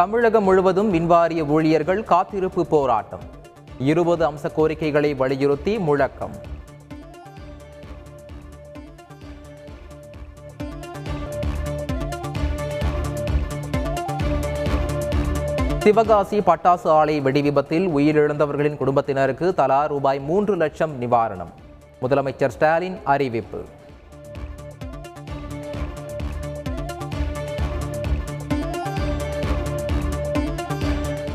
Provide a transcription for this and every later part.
தமிழகம் முழுவதும் மின்வாரிய ஊழியர்கள் காத்திருப்பு போராட்டம். இருபது அம்ச கோரிக்கைகளை வலியுறுத்தி முழக்கம். சிவகாசி பட்டாசு ஆலை வெடிவிபத்தில் உயிரிழந்தவர்களின் குடும்பத்தினருக்கு தலா ரூபாய் மூன்று லட்சம் நிவாரணம். முதலமைச்சர் ஸ்டாலின் அறிவிப்பு.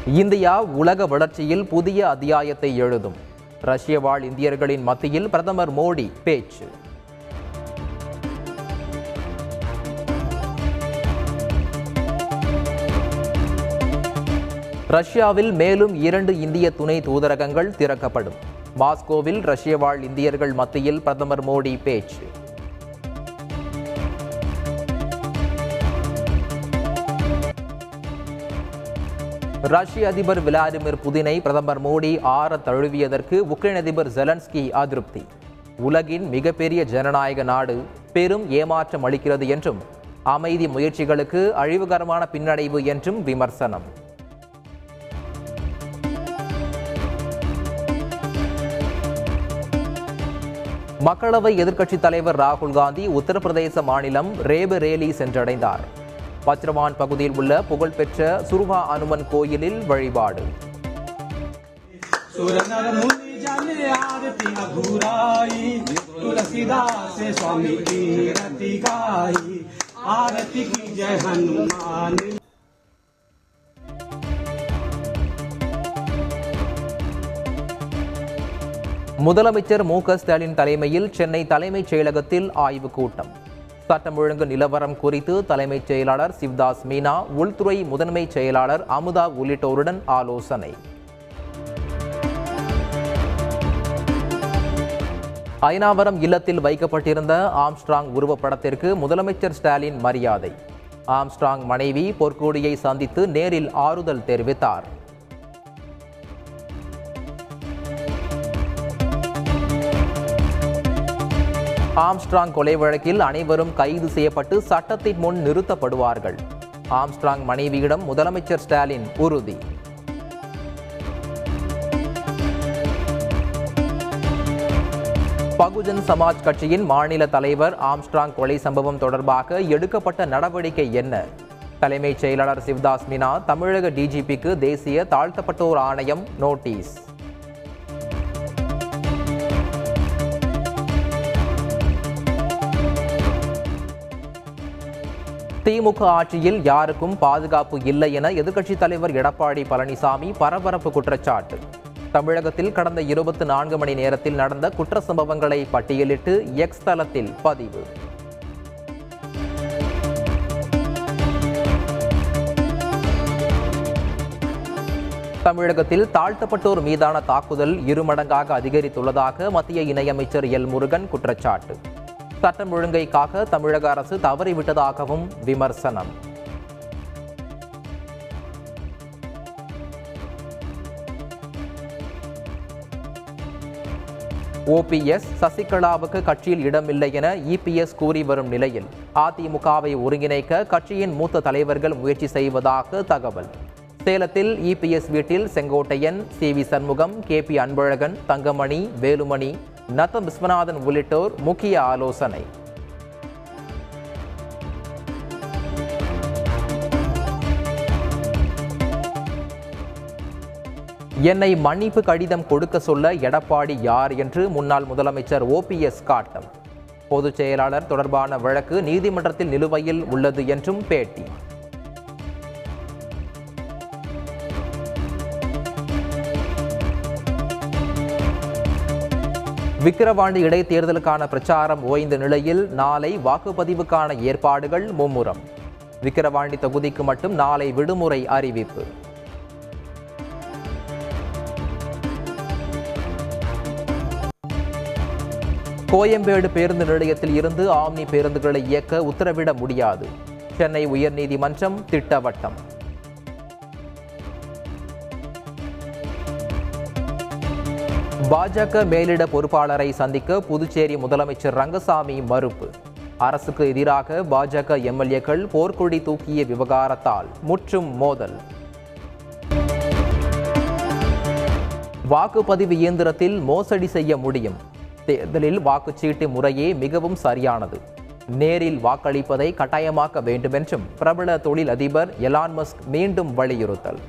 இந்தியா உலக வளர்ச்சியில் புதிய அத்தியாயத்தை எழுதும். ரஷ்ய வாழ் இந்தியர்களின் மத்தியில் பிரதமர் மோடி பேச்சு. ரஷ்யாவில் மேலும் இரண்டு இந்திய துணை தூதரகங்கள் திறக்கப்படும். மாஸ்கோவில் ரஷ்ய வாழ் இந்தியர்கள் மத்தியில் பிரதமர் மோடி பேச்சு. ரஷ்ய அதிபர் விளாடிமிர் புதினை பிரதமர் மோடி ஆற தழுவியதற்கு உக்ரைன் அதிபர் ஜெலன்ஸ்கி அதிருப்தி. உலகின் மிகப்பெரிய ஜனநாயக நாடு பெரும் ஏமாற்றம் அளிக்கிறது என்றும் அமைதி முயற்சிகளுக்கு அழிவுகரமான பின்னடைவு என்றும் விமர்சனம். மக்களவை எதிர்க்கட்சித் தலைவர் ராகுல் காந்தி உத்தரப்பிரதேச மாநிலம் ரேபரேலி சென்றடைந்தார். பச்ரவான் பகுதியில் உள்ள புகழ்பெற்ற சுருவா அனுமன் கோயிலில் வழிபாடு सुर नर मुनि जाने आरती अघुराई तुलसीदास स्वामी की रति गाई आरती की जय हनुमान முதலமைச்சர் மு க ஸ்டாலின் தலைமையில் சென்னை தலைமைச் செயலகத்தில் ஆய்வுக் கூட்டம் சட்டம் ஒழுங்கு நிலவரம் குறித்து தலைமைச் செயலாளர் சிவ்தாஸ் மீனா உள்துறை முதன்மைச் செயலாளர் அமுதா உள்ளிட்டோருடன் ஆலோசனை. ஐநாவரம் இல்லத்தில் வைக்கப்பட்டிருந்த ஆம்ஸ்ட்ராங் உருவப்படத்திற்கு முதலமைச்சர் ஸ்டாலின் மரியாதை. ஆம்ஸ்ட்ராங் மனைவி பொற்கோடியை சந்தித்து நேரில் ஆறுதல் தெரிவித்தார். ஆம்ஸ்ட்ராங் கொலை வழக்கில் அனைவரும் கைது செய்யப்பட்டு சட்டத்தின் முன் நிறுத்தப்படுவார்கள். ஆம்ஸ்ட்ராங் மனைவியிடம் முதலமைச்சர் ஸ்டாலின் உறுதி. பகுஜன் சமாஜ் கட்சியின் மாநில தலைவர் ஆம்ஸ்ட்ராங் கொலை சம்பவம் தொடர்பாக எடுக்கப்பட்ட நடவடிக்கை என்ன? தலைமைச் செயலாளர் சிவ்தாஸ் மீனா தமிழக டிஜிபிக்கு தேசிய தாழ்த்தப்பட்டோர் ஆணையம் நோட்டீஸ். திமுக ஆட்சியில் யாருக்கும் பாதுகாப்பு இல்லை என எதிர்க்கட்சித் தலைவர் எடப்பாடி பழனிசாமி பரபரப்பு குற்றச்சாட்டு. தமிழகத்தில் கடந்த இருபத்தி நான்கு மணி நேரத்தில் நடந்த குற்ற சம்பவங்களை பட்டியலிட்டு எக்ஸ் தளத்தில் பதிவு. தமிழகத்தில் தாழ்த்தப்பட்டோர் மீதான தாக்குதல் இருமடங்காக அதிகரித்துள்ளதாக மத்திய இணையமைச்சர் எல் முருகன் குற்றச்சாட்டு. சட்டம் ஒழுங்கை காக்க தமிழக அரசு தவறிவிட்டதாகவும் விமர்சனம். ஓபிஎஸ் சசிகலாவுக்கு கட்சியில் இடமில்லை என இபிஎஸ் கூறி வரும் நிலையில் அதிமுகவை ஒருங்கிணைக்க கட்சியின் மூத்த தலைவர்கள் முயற்சி செய்வதாக தகவல். சேலத்தில் இபிஎஸ் வீட்டில் Sengottaiyan C V Shanmugam K P Anbazhagan Thangamani Velumani Natham Viswanathan உள்ளிட்டோர் முக்கிய ஆலோசனை. என்னை மன்னிப்பு கடிதம் கொடுக்க சொல்ல எடப்பாடி யார் என்று முன்னாள் முதலமைச்சர் ஓபிஎஸ் காட்டம். பொதுச் செயலாளர் தொடர்பான வழக்கு நீதிமன்றத்தில் நிலுவையில் உள்ளது என்றும் பேட்டி. விக்கிரவாண்டி இடைத்தேர்தலுக்கான பிரச்சாரம் ஓய்ந்த நிலையில் நாளை வாக்குப்பதிவுக்கான ஏற்பாடுகள் மும்முரம். விக்கிரவாண்டி தொகுதிக்கு மட்டும் நாளை விடுமுறை அறிவிப்பு. கோயம்பேடு பேருந்து நிலையத்தில் இருந்து ஆம்னி பேருந்துகளை இயக்க உத்தரவிட முடியாது. சென்னை உயர்நீதிமன்றம் திட்டவட்டம். பாஜக மேலிட பொறுப்பாளரை சந்திக்க புதுச்சேரி முதலமைச்சர் ரங்கசாமி மறுப்பு. அரசுக்கு எதிராக பாஜக எம்எல்ஏக்கள் போர்க்கொடி தூக்கிய விவகாரத்தால் முற்றும் மோதல். வாக்குப்பதிவு இயந்திரத்தில் மோசடி செய்ய முடியும். தேர்தலில் வாக்குச்சீட்டு முறையே மிகவும் சரியானது. நேரில் வாக்களிப்பதை கட்டாயமாக்க வேண்டுமென்றும் பிரபல தொழில் அதிபர் எலான் மஸ்க் மீண்டும் வலியுறுத்தல்.